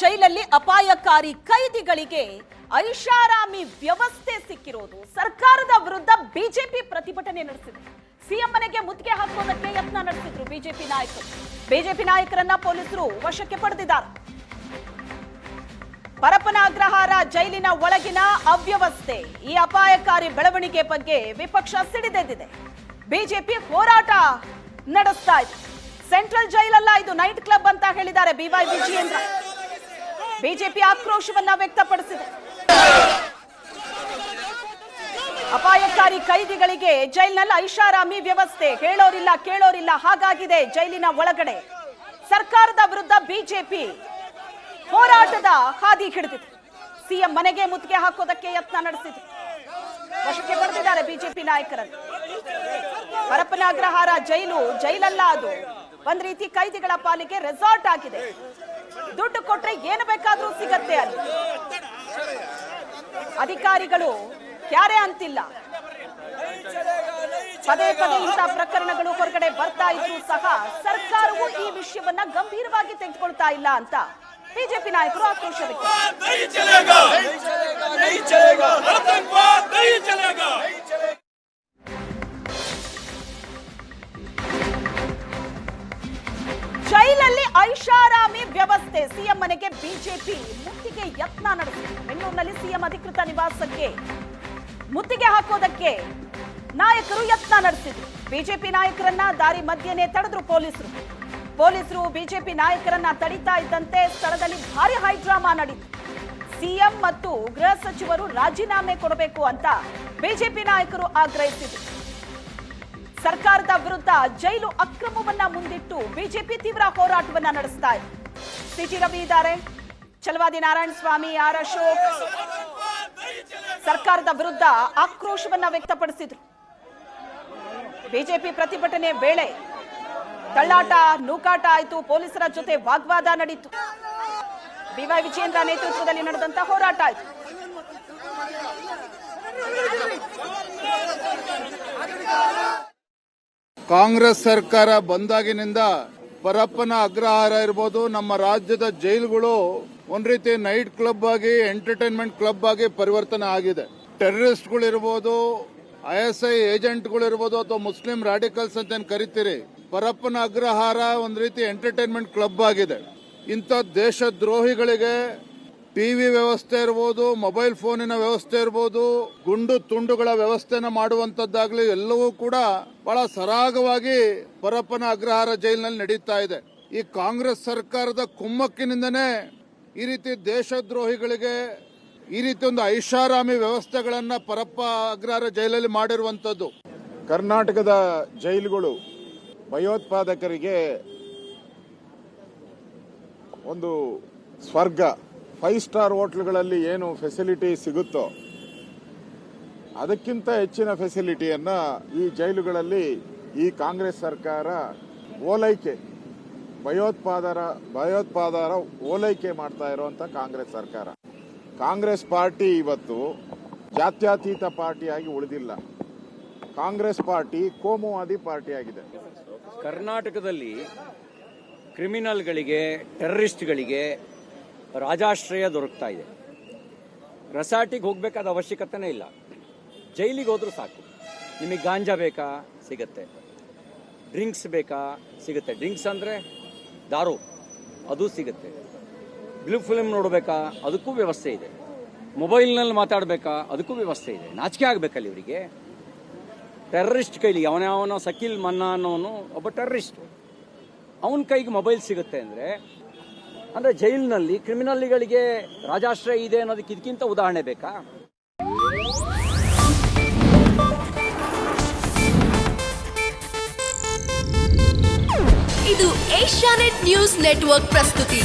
ಜೈಲಲ್ಲಿ ಅಪಾಯಕಾರಿ ಕೈದಿಗಳಿಗೆ ಐಷಾರಾಮಿ ವ್ಯವಸ್ಥೆ ಸಿಕ್ಕಿರೋದು ಸರ್ಕಾರದ ವಿರುದ್ಧ ಬಿಜೆಪಿ ಪ್ರತಿಭಟನೆ ನಡೆಸಿದೆ. ಸಿಎಂ ಮನೆಗೆ ಮುತ್ತಿಗೆ ಹಾಕೋದಕ್ಕೆ ಯತ್ನ ನಡೆಸಿದ್ರು ಬಿಜೆಪಿ ನಾಯಕರು. ಬಿಜೆಪಿ ನಾಯಕರನ್ನ ಪೊಲೀಸರು ವಶಕ್ಕೆ ಪಡೆದಿದ್ದಾರೆ. ಪರಪನ ಅಗ್ರಹಾರ ಜೈಲಿನ ಒಳಗಿನ ಅವ್ಯವಸ್ಥೆ, ಈ ಅಪಾಯಕಾರಿ ಬೆಳವಣಿಗೆ ಬಗ್ಗೆ ವಿಪಕ್ಷ ಸಿಡಿದೆದ್ದಿದೆ. ಬಿಜೆಪಿ ಹೋರಾಟ ನಡೆಸ್ತಾ ಇದೆ. ಸೆಂಟ್ರಲ್ ಜೈಲಲ್ಲ ಇದು ನೈಟ್ ಕ್ಲಬ್ ಅಂತ ಹೇಳಿದ್ದಾರೆ ಬಿವೈ ವಿಜಯೇಂದ್ರ ಬಿಜೆಪಿ ಆಕ್ರೋಶವನ್ನ ವ್ಯಕ್ತಪಡಿಸಿದೆ. ಅಪಾಯಕಾರಿ ಕೈದಿಗಳಿಗೆ ಜೈಲಿನಲ್ಲಿ ಐಷಾರಾಮಿ ವ್ಯವಸ್ಥೆ. ಹೇಳೋರಿಲ್ಲ ಕೇಳೋರಿಲ್ಲ, ಹಾಗಾಗಿದೆ ಜೈಲಿನ ಒಳಗಡೆ. ಸರ್ಕಾರದ ವಿರುದ್ಧ ಬಿಜೆಪಿ ಹೋರಾಟದ ಹಾದಿ ಹಿಡಿದಿದೆ. ಸಿಎಂ ಮನೆಗೆ ಮುತ್ತಿಗೆ ಹಾಕೋದಕ್ಕೆ ಯತ್ನ ನಡೆಸಿದೆ. ವಶಕ್ಕೆ ಪಡೆದಿದ್ದಾರೆ ಬಿಜೆಪಿ ನಾಯಕರನ್ನು. ಪರಪ್ಪನ ಅಗ್ರಹಾರ ಜೈಲು, ಜೈಲಲ್ಲ ಅದು. ಒಂದ್ ರೀತಿ ಕೈದಿಗಳ ಪಾಲಿಗೆ ರೆಸಾರ್ಟ್ ಆಗಿದೆ. ದುಡ್ಡು ಕೊಟ್ರೆ ಏನು ಬೇಕಾದ್ರೂ ಸಿಗತ್ತೆ ಅಲ್ಲಿ. ಅಧಿಕಾರಿಗಳು ಯಾರೇ ಅಂತಿಲ್ಲ. ಪದೇ ಪದೇ ಇಂತಹ ಪ್ರಕರಣಗಳು ಹೊರಗಡೆ ಬರ್ತಾ ಇದ್ರು ಸಹ ಸರ್ಕಾರವು ಈ ವಿಷಯವನ್ನ ಗಂಭೀರವಾಗಿ ತೆಗೆದುಕೊಳ್ತಾ ಇಲ್ಲ ಅಂತ ಬಿಜೆಪಿ ನಾಯಕರು ಆಕ್ರೋಶ ವ್ಯಕ್ತಪಡಿಸಿದ್ದಾರೆ ಐಷಾರಾಮಿ ವ್ಯವಸ್ಥೆ. ಸಿಎಂ ಮನೆಗೆ ಬಿಜೆಪಿ ಮುತ್ತಿಗೆ ಯತ್ನ ನಡೆಸಿದೆ. ಬೆಂಗಳೂರಿನಲ್ಲಿ ಸಿಎಂ ಅಧಿಕೃತ ನಿವಾಸಕ್ಕೆ ಮುತ್ತಿಗೆ ಹಾಕೋದಕ್ಕೆ ನಾಯಕರು ಯತ್ನ ನಡೆಸಿದ್ರು. ಬಿಜೆಪಿ ನಾಯಕರನ್ನ ದಾರಿ ಮಧ್ಯೆನೇ ತಡೆದ್ರು ಪೊಲೀಸರು. ಪೊಲೀಸರು ಬಿಜೆಪಿ ನಾಯಕರನ್ನ ತಡಿತಾ ಇದ್ದಂತೆ ಸ್ಥಳದಲ್ಲಿ ಭಾರಿ ಹೈಡ್ರಾಮಾ ನಡೀತು. ಸಿಎಂ ಮತ್ತು ಗೃಹ ಸಚಿವರು ರಾಜೀನಾಮೆ ಕೊಡಬೇಕು ಅಂತ ಬಿಜೆಪಿ ನಾಯಕರು ಆಗ್ರಹಿಸಿದ್ರು. ಸರ್ಕಾರದ ವಿರುದ್ಧ ಜೈಲು ಅಕ್ರಮವನ್ನ ಮುಂದಿಟ್ಟು ಬಿಜೆಪಿ ತೀವ್ರ ಹೋರಾಟವನ್ನ ನಡೆಸ್ತಾ ಇದೆ. ಸಿಟಿ ರವಿ ಇದ್ದಾರೆ. ಚಲವಾದಿ ನಾರಾಯಣ ಸ್ವಾಮಿ, ಆರ್ ಅಶೋಕ್. ಸರ್ಕಾರದ ವಿರುದ್ಧ ಆಕ್ರೋಶವನ್ನ ವ್ಯಕ್ತಪಡಿಸಿದ್ರು. ಬಿಜೆಪಿ ಪ್ರತಿಭಟನೆ ವೇಳೆ ತಳ್ಳಾಟ, ನೂಕಾಟ ಆಯಿತು, ಪೊಲೀಸರ ಜೊತೆ ವಾಗ್ವಾದ ನಡೀತು. ಬಿವೈ ವಿಜೇಂದ್ರ ನೇತೃತ್ವದಲ್ಲಿ ನಡೆದಂತ ಹೋರಾಟ ಆಯಿತು. ಕಾಂಗ್ರೆಸ್ ಸರ್ಕಾರ ಬಂದಾಗಿನಿಂದ ಪರಪ್ಪನ ಅಗ್ರಹಾರ ಇರ್ಬೋದು. ನಮ್ಮ ರಾಜ್ಯದ ಜೈಲುಗಳು ಒಂದ್ ರೀತಿ ನೈಟ್ ಕ್ಲಬ್ ಆಗಿ, ಎಂಟರ್ಟೈನ್ಮೆಂಟ್ ಕ್ಲಬ್ ಆಗಿ ಪರಿವರ್ತನೆ ಆಗಿದೆ. ಟೆರರಿಸ್ಟ್ಗಳಿರ್ಬೋದು ಐ ಎಸ್ ಐ ಏಜೆಂಟ್ಗಳು ಇರ್ಬೋದು ಅಥವಾ ಮುಸ್ಲಿಂ ರಾಡಿಕಲ್ಸ್ ಅಂತ ಏನ್ ಕರಿತೀರಿ ಪರಪ್ಪನ ಅಗ್ರಹಾರ ಒಂದ್ ರೀತಿ ಎಂಟರ್ಟೈನ್ಮೆಂಟ್ ಕ್ಲಬ್ ಆಗಿದೆ. ಇಂಥ ದೇಶದ್ರೋಹಿಗಳಿಗೆ ಟಿವಿ ವ್ಯವಸ್ಥೆ ಇರ್ಬೋದು, ಮೊಬೈಲ್ ಫೋನಿನ ವ್ಯವಸ್ಥೆ ಇರ್ಬೋದು, ಗುಂಡು ತುಂಡುಗಳ ವ್ಯವಸ್ಥೆನ ಮಾಡುವಂತದ್ದಾಗ್ಲಿ ಎಲ್ಲವೂ ಕೂಡ ಬಹಳ ಸರಾಗವಾಗಿ ಪರಪ್ಪನ ಅಗ್ರಹಾರ ಜೈಲಿನಲ್ಲಿ ನಡೀತಾ ಇದೆ. ಈ ಕಾಂಗ್ರೆಸ್ ಸರ್ಕಾರದ ಕುಮ್ಮಕ್ಕಿನಿಂದನೇ ಈ ರೀತಿ ದೇಶದ್ರೋಹಿಗಳಿಗೆ ಈ ರೀತಿ ಒಂದು ಐಷಾರಾಮಿ ವ್ಯವಸ್ಥೆಗಳನ್ನ ಪರಪ್ಪ ಅಗ್ರಹಾರ ಜೈಲಲ್ಲಿ ಮಾಡಿರುವಂತದ್ದು. ಕರ್ನಾಟಕದ ಜೈಲುಗಳು ಭಯೋತ್ಪಾದಕರಿಗೆ ಒಂದು ಸ್ವರ್ಗ. ಫೈವ್ ಸ್ಟಾರ್ ಹೋಟ್ಲ್ಗಳಲ್ಲಿ ಏನು ಫೆಸಿಲಿಟಿ ಸಿಗುತ್ತೋ ಅದಕ್ಕಿಂತ ಹೆಚ್ಚಿನ ಫೆಸಿಲಿಟಿಯನ್ನು ಈ ಜೈಲುಗಳಲ್ಲಿ ಈ ಕಾಂಗ್ರೆಸ್ ಸರ್ಕಾರ ಓಲೈಕೆ, ಭಯೋತ್ಪಾದರ ಭಯೋತ್ಪಾದರ ಓಲೈಕೆ ಮಾಡ್ತಾ ಇರುವಂತ ಕಾಂಗ್ರೆಸ್ ಸರ್ಕಾರ. ಕಾಂಗ್ರೆಸ್ ಪಾರ್ಟಿ ಇವತ್ತು ಜಾತ್ಯತೀತ ಪಾರ್ಟಿಯಾಗಿ ಉಳಿದಿಲ್ಲ. ಕಾಂಗ್ರೆಸ್ ಪಾರ್ಟಿ ಕೋಮುವಾದಿ ಪಾರ್ಟಿಯಾಗಿದೆ. ಕರ್ನಾಟಕದಲ್ಲಿ ಕ್ರಿಮಿನಲ್ಗಳಿಗೆ, ಟೆರರಿಸ್ಟ್ಗಳಿಗೆ ರಾಜಾಶ್ರಯ ದೊರಕ್ತಾ ಇದೆ. ರೆಸಾರ್ಟಿಗೆ ಹೋಗಬೇಕಾದ ಅವಶ್ಯಕತೆನೇ ಇಲ್ಲ. ಜೈಲಿಗೆ ಹೋದರೂ ಸಾಕು. ನಿಮಗೆ ಗಾಂಜಾ ಬೇಕಾ? ಸಿಗತ್ತೆ. ಡ್ರಿಂಕ್ಸ್ ಬೇಕಾ? ಸಿಗುತ್ತೆ. ಡ್ರಿಂಕ್ಸ್ ಅಂದರೆ ದಾರು. ಅದು ಸಿಗುತ್ತೆ. ಬ್ಲೂ ಫಿಲ್ಮ್ ನೋಡಬೇಕಾ? ಅದಕ್ಕೂ ವ್ಯವಸ್ಥೆ ಇದೆ. ಮೊಬೈಲ್ನಲ್ಲಿ ಮಾತಾಡಬೇಕಾ? ಅದಕ್ಕೂ ವ್ಯವಸ್ಥೆ ಇದೆ. ನಾಚಿಕೆ ಆಗಬೇಕಲ್ಲ ಇವರಿಗೆ. ಟೆರರಿಸ್ಟ್ ಕೈಲಿ ಅವನ್ಯಾವನೋ ಸಕೀಲ್ ಮನ್ನಾ ಅನ್ನೋನು ಒಬ್ಬ ಟೆರರಿಸ್ಟ್. ಅವನ ಕೈಗೆ ಮೊಬೈಲ್ ಸಿಗುತ್ತೆ ಅಂದರೆ ಅಂದರೆ ಜೈಲಿನಲ್ಲಿ ಕ್ರಿಮಿನಲ್ಗಳಿಗೆ ರಾಜಾಶ್ರಯ ಇದೆ ಅನ್ನೋದಕ್ಕೆ ಇದಕ್ಕಿಂತ ಉದಾಹರಣೆ ಬೇಕಾ? ಇದು ಏಷ್ಯಾನೆಟ್ ನ್ಯೂಸ್ ನೆಟ್ವರ್ಕ್ ಪ್ರಸ್ತುತಿ.